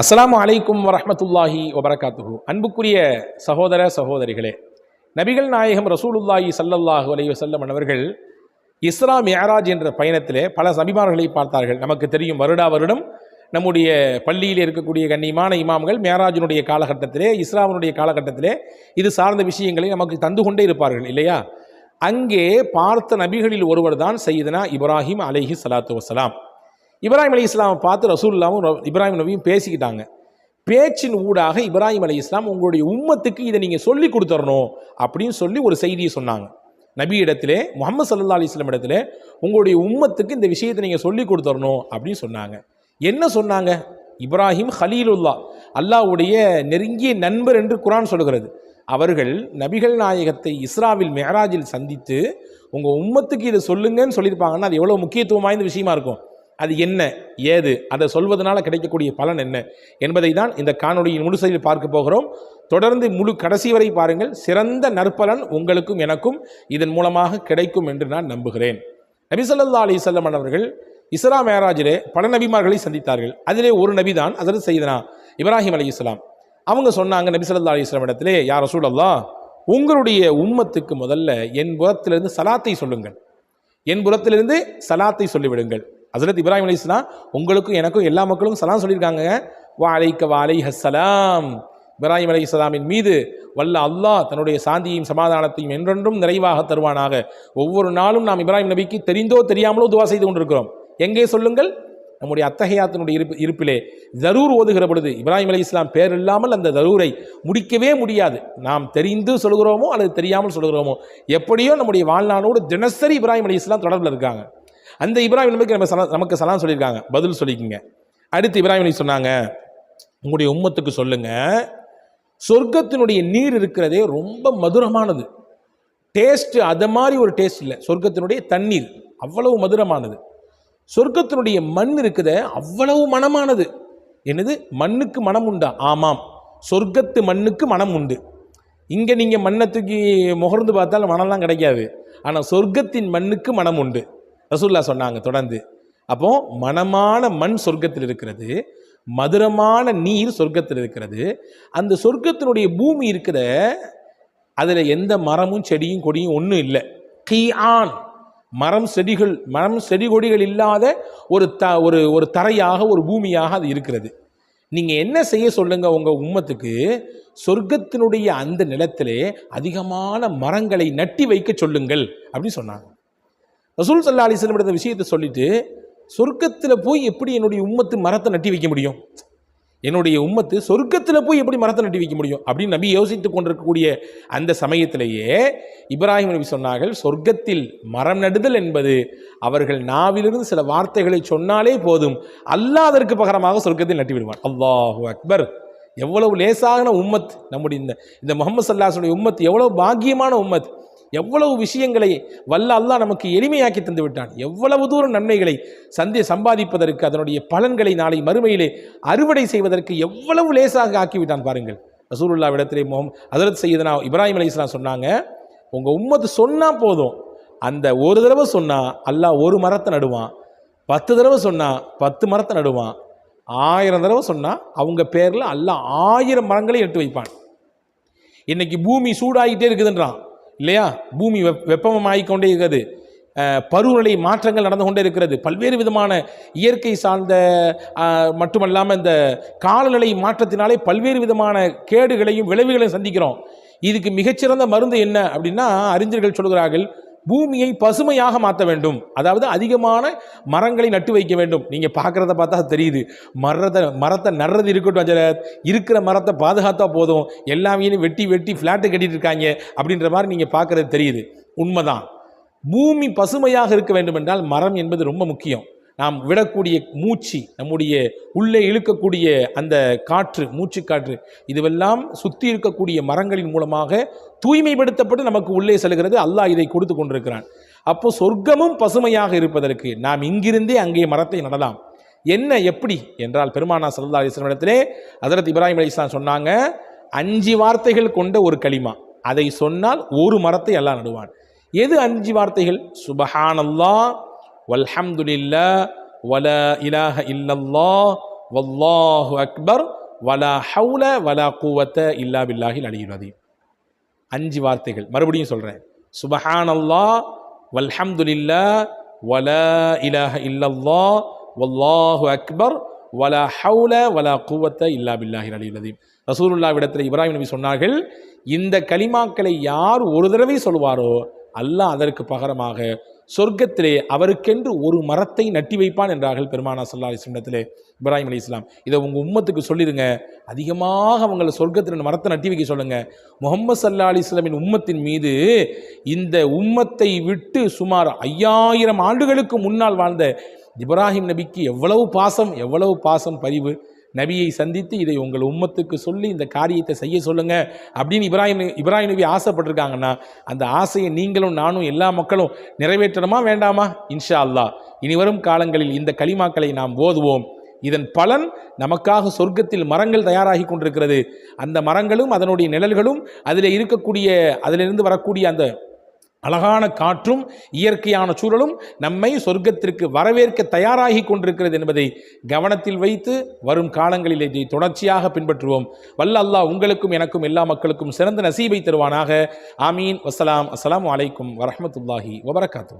அஸ்லாம் அலைக்கும் வரஹ்மத்துல்லாஹி வபரகாத்துஹு. அன்புக்குரிய சகோதர சகோதரிகளே நபிகள் நாயகம் ரசூலுல்லாஹி சல்லல்லாஹு அலைஹி வஸல்லம் அவர்கள் இஸ்ரா மியராஜ் என்ற பயணத்திலே பல சபிமார்களை பார்த்தார்கள். நமக்கு தெரியும் வருடா வருடம் நம்முடைய பள்ளியில் இருக்கக்கூடிய கண்ணியமான இமாம்கள் மேராஜினுடைய காலகட்டத்திலே இஸ்ராவினுடைய காலகட்டத்திலே இது சார்ந்த விஷயங்களை நமக்கு தந்து கொண்டே இருப்பார்கள் இல்லையா? அங்கே பார்த்த நபிகளில் ஒருவர் தான் சையதுனா இப்ராஹிம் அலைஹி சலாத்து வசலாம் இப்ராஹிம் அலி இஸ்லாமை பார்த்து ரசூல்லாவும் ர- இப்ராஹிம் நபியும் பேசிக்கிட்டாங்க. பேச்சின் ஊடாக இப்ராஹிம் அலி இஸ்லாம் உங்களுடைய உம்மத்துக்கு இதை நீங்கள் சொல்லி கொடுத்துடணும் அப்படின்னு சொல்லி ஒரு செய்தியை சொன்னாங்க. நபி இடத்திலே முகமது சல்லா அலிஸ்லாம் இடத்துல உங்களுடைய உம்மத்துக்கு இந்த விஷயத்தை நீங்கள் சொல்லி கொடுத்துடணும் அப்படின்னு சொன்னாங்க. என்ன சொன்னாங்க? இப்ராஹிம் ஹலீலுல்லா அல்லாஹ்வுடைய நெருங்கிய நண்பர் என்று குரான் சொல்கிறது. அவர்கள் நபிகள் நாயகத்தை இஸ்ராவில் மெஹராஜில் சந்தித்து உங்கள் உம்மத்துக்கு இதை சொல்லுங்கன்னு சொல்லியிருப்பாங்கன்னா அது எவ்வளோ முக்கியத்துவம் வாய்ந்த விஷயமா இருக்கும். அது என்ன ஏது அதை சொல்வதனால் கிடைக்கக்கூடிய பலன் என்ன என்பதை தான் இந்த காணொலியின் முழுசையில் பார்க்க போகிறோம். தொடர்ந்து முழு கடைசி வரை பாருங்கள். சிறந்த நற்பலன் உங்களுக்கும் எனக்கும் இதன் மூலமாக கிடைக்கும் என்று நான் நம்புகிறேன். நபிசல்லா அலி அலைஹி அவர்கள் இஸ்ரா மேராஜிலே பல நபிமார்களை சந்தித்தார்கள். அதிலே ஒரு நபி தான் அதற்கு செய்தனா இப்ராஹிம் இஸ்லாம் அவங்க சொன்னாங்க நபிசல்லா அலி அலைஹி இடத்திலே யார் ரசூலல்லாஹ் உங்களுடைய உம்மத்துக்கு முதல்ல என் புறத்திலிருந்து சலாத்தை சொல்லுங்கள். என் புறத்திலிருந்து சலாத்தை சொல்லிவிடுங்கள். ஹசரத் இப்ராஹிம் அலைஹிஸ்ஸலாம் உங்களுக்கும் எனக்கும் எல்லா மக்களும் சலாம் சொல்லியிருக்காங்க. வாழைக்க அலைக்க வா இப்ராஹிம் அலி இஸ்லாமின் மீது வல்ல அல்லாஹ் தன்னுடைய சாந்தியையும் சமாதானத்தையும் என்றென்றும் நிறைவாக தருவானாக. ஒவ்வொரு நாளும் நாம் இப்ராஹிம் நபிக்கு தெரிந்தோ தெரியாமலோ துவா செய்து கொண்டிருக்கிறோம். எங்கே சொல்லுங்கள்? நம்முடைய அத்தகையாத்தினுடைய இருப்பு இருப்பிலே ஜரூர் ஓதுகிற பொழுது இப்ராஹிம் அலி இஸ்லாம் பேர் இல்லாமல் அந்த ஜரூரை முடிக்கவே முடியாது. நாம் தெரிந்து சொல்கிறோமோ அல்லது தெரியாமல் சொல்கிறோமோ எப்படியோ நம்முடைய வாழ்நாளோடு தினசரி இப்ராஹிம் அலி இஸ்லாம் தொடர்பில் இருக்காங்க. அந்த இப்ராஹிம் நபிக்கு நம்ம சலா நமக்கு சலாம் சொல்லியிருக்காங்க. பதில் சொல்லிக்கங்க. அடுத்து இப்ராஹிம் அலி சொன்னாங்க உங்களுடைய உம்மத்துக்கு சொல்லுங்க. சொர்க்கத்தினுடைய நீர் இருக்கிறதே ரொம்ப மதுரமானது. டேஸ்ட்டு அது மாதிரி ஒரு டேஸ்ட் இல்லை. சொர்க்கத்தினுடைய தண்ணீர் அவ்வளவு மதுரமானது. சொர்க்கத்தினுடைய மண் இருக்குதே அவ்வளவு மனமானது என்னது? மண்ணுக்கு மனம் உண்டா? ஆமாம். சொர்க்கத்து மண்ணுக்கு மனம் உண்டு. இங்கே நீங்கள் மண்ணை தூக்கி முகர்ந்து பார்த்தால் மனம்லாம் கிடைக்காது. ஆனால் சொர்க்கத்தின் மண்ணுக்கு மனம் உண்டு. ரசூல்லா சொன்னாங்க தொடர்ந்து. அப்போ மனமான மண் சொர்க்கத்தில் இருக்கிறது மதுரமான நீர் சொர்க்கத்தில் இருக்கிறது. அந்த சொர்க்கத்தினுடைய பூமி இருக்கிற அதில் எந்த மரமும் செடியும் கொடியும் ஒன்றும் இல்லை. கீஆன் மரம் செடிகள் மரம் செடி கொடிகள் இல்லாத ஒரு த ஒரு ஒரு தரையாக ஒரு பூமியாக அது இருக்கிறது. நீங்கள் என்ன செய்ய சொல்லுங்கள் உங்கள் உம்மத்துக்கு? சொர்க்கத்தினுடைய அந்த நிலத்திலே அதிகமான மரங்களை நட்டி வைக்க சொல்லுங்கள் அப்படின்னு சொன்னாங்க. ரசூல் சல்லா அலிஸ்லம் எடுத்த விஷயத்தை சொல்லிட்டு சொர்க்கத்தில் போய் எப்படி என்னுடைய உம்மத்து மரத்தை நட்டி வைக்க முடியும்? என்னுடைய உம்மத்து சொர்க்கத்தில் போய் எப்படி மரத்தை நட்டி வைக்க முடியும்? அப்படின்னு நபி யோசித்து கொண்டிருக்கக்கூடிய அந்த சமயத்திலேயே இப்ராஹிம் நபி சொன்னார்கள் சொர்க்கத்தில் மரம் நடுதல் என்பது அவர்கள் நாவிலிருந்து சில வார்த்தைகளை சொன்னாலே போதும். அல்லாதற்கு பகரமாக சொர்க்கத்தில் நட்டி விடுவார் அல்லாஹூ அக்பர். எவ்வளவு லேசான உம்மத். நம்முடைய இந்த இந்த முகமது சல்லாசனுடைய உம்மத் எவ்வளவு பாக்கியமான உம்மத். எவ்வளவு விஷயங்களை வல்ல அல்லாஹ் நமக்கு எளிமையாக்கி தந்து விட்டான். எவ்வளவு தூரம் நன்மைகளை சந்தை சம்பாதிப்பதற்கு அதனுடைய பலன்களை நாளை மறுமையிலே அறுவடை செய்வதற்கு எவ்வளவு லேசாக ஆக்கிவிட்டான் பாருங்கள். ரசூலுல்லா இடத்திலே முகம் அதரத் செய்தனா இப்ராஹிம் அலி இஸ்லாம் சொன்னாங்க உங்கள் உம்மத்து சொன்னால் போதும். அந்த ஒரு தடவை சொன்னால் அல்லாஹ் ஒரு மரத்தை நடுவான். பத்து தடவை சொன்னால் பத்து மரத்தை நடுவான். ஆயிரம் தடவை சொன்னால் அவங்க பேரில் அல்லாஹ் ஆயிரம் மரங்களை எட்டு வைப்பான். இன்னைக்கு பூமி சூடாகிட்டே இருக்குதுன்றான். இல்லையா? பூமி வெப் வெப்பமாகிக்கொண்டே இருக்கிறது பருவநிலை மாற்றங்கள் நடந்து கொண்டே இருக்கிறது. பல்வேறு விதமான இயற்கை சார்ந்த மட்டுமல்லாமல் இந்த காலநிலை மாற்றத்தினாலே பல்வேறு விதமான கேடுகளையும் விளைவுகளையும் சந்திக்கிறோம். இதுக்கு மிகச்சிறந்த மருந்து என்ன அப்படின்னா அறிஞர்கள் சொல்கிறார்கள் பூமியை பசுமையாக மாற்ற வேண்டும். அதாவது அதிகமான மரங்களை நட்டு வைக்க வேண்டும். நீங்கள் பார்க்குறத பார்த்தா தெரியுது. மரத்தை மரத்தை நடுறது இருக்கட்டும் அஜரத் இருக்கிற மரத்தை பாதுகாத்தா போதும். எல்லாமே வெட்டி வெட்டி ஃப்ளாட்டு கட்டிட்டு இருக்காங்க அப்படின்ற மாதிரி நீங்கள் பார்க்குறது தெரியுது. உண்மைதான். பூமி பசுமையாக இருக்க வேண்டும் என்றால் மரம் என்பது ரொம்ப முக்கியம். நாம் விடக்கூடிய மூச்சு நம்முடைய உள்ளே இழுக்கக்கூடிய அந்த காற்று மூச்சு காற்று இதுவெல்லாம் சுற்றி இருக்கக்கூடிய மரங்களின் மூலமாக தூய்மைப்படுத்தப்பட்டு நமக்கு உள்ளே செல்கிறது. அல்லாஹ் இதை கொடுத்து கொண்டிருக்கிறான். அப்போ சொர்க்கமும் பசுமையாக இருப்பதற்கு நாம் இங்கிருந்தே அங்கே மரத்தை நடலாம். என்ன எப்படி என்றால் பெருமானா சல்லா அலிஸ்லாம் இடத்திலே அதரத் இப்ராஹிம் அலி இஸ்லாம் சொன்னாங்க அஞ்சு வார்த்தைகள் கொண்ட ஒரு களிமா அதை சொன்னால் ஒரு மரத்தை எல்லாம் நடுவான். எது அஞ்சு வார்த்தைகள்? சுபஹானல்லா வல்ஹம்துலில்லா வல இலாஹ இல்லல்லா வல்லாஹு அக்பர் வலா ஹவுல வலா கூவத்த இல்லா பில்லாஹில் அலியுல் அஞ்சு வார்த்தைகள். மறுபடியும் சொல்கிறேன் சுபஹான் அல்லா வல்ஹம்துலில்லா வல இலாஹ இல்லல்லா வல்லாஹு அக்பர் வலா ஹவுல வலா கூவத்த இல்லா பில்லாஹில் அலியுல் அதீம் ரசூலுல்லாவிடத்தில் இப்ராஹிம் நபி சொன்னார்கள் இந்த கலிமாக்களை யார் ஒரு தடவை சொல்வாரோ அல்லாஹ் அதற்கு பகரமாக சொர்க்கத்திலே அவருக்கென்று ஒரு மரத்தை நட்டி வைப்பான் என்றார்கள் பெருமானா சல்லா அலிஸ்லிடத்திலே இப்ராஹிம் அலி இஸ்லாம் இதை உங்கள் உம்மத்துக்கு சொல்லிடுங்க. அதிகமாக அவங்களை சொர்க்கத்தில் மரத்தை நட்டி வைக்க சொல்லுங்க. முகமது சல்லா அலி இஸ்லாமின் உம்மத்தின் மீது இந்த உம்மத்தை விட்டு சுமார் ஐயாயிரம் ஆண்டுகளுக்கு முன்னால் வாழ்ந்த இப்ராஹிம் நபிக்கு எவ்வளவு பாசம் எவ்வளவு பாசம் பதிவு நபியை சந்தித்து இதை உங்கள் உம்மத்துக்கு சொல்லி இந்த காரியத்தை செய்ய சொல்லுங்க அப்படின்னு இப்ராஹிம் இப்ராஹிம் நபி ஆசைப்பட்டிருக்காங்கன்னா அந்த ஆசையை நீங்களும் நானும் எல்லா மக்களும் நிறைவேற்றணுமா வேண்டாமா? இன்ஷா அல்லாஹ் இனி வரும் காலங்களில் இந்த களிமாக்களை நாம் ஓதுவோம். இதன் பலன் நமக்காக சொர்க்கத்தில் மரங்கள் தயாராகி கொண்டிருக்கிறது. அந்த மரங்களும் அதனுடைய நிழல்களும் அதில் இருக்கக்கூடிய அதிலிருந்து வரக்கூடிய அந்த அழகான காற்றும் இயற்கையான சூழலும் நம்மை சொர்க்கத்திற்கு வரவேற்க தயாராகி கொண்டிருக்கிறது என்பதை கவனத்தில் வைத்து வரும் காலங்களில் இதை தொடர்ச்சியாக பின்பற்றுவோம். வல்ல அல்லாஹ் உங்களுக்கும் எனக்கும் எல்லா மக்களுக்கும் சிறந்த நசீபை தருவானாக. ஆமீன். வசலாம் அஸ்லாம் அலைக்கும் வரமத்துல்லாஹி வபரகாத்து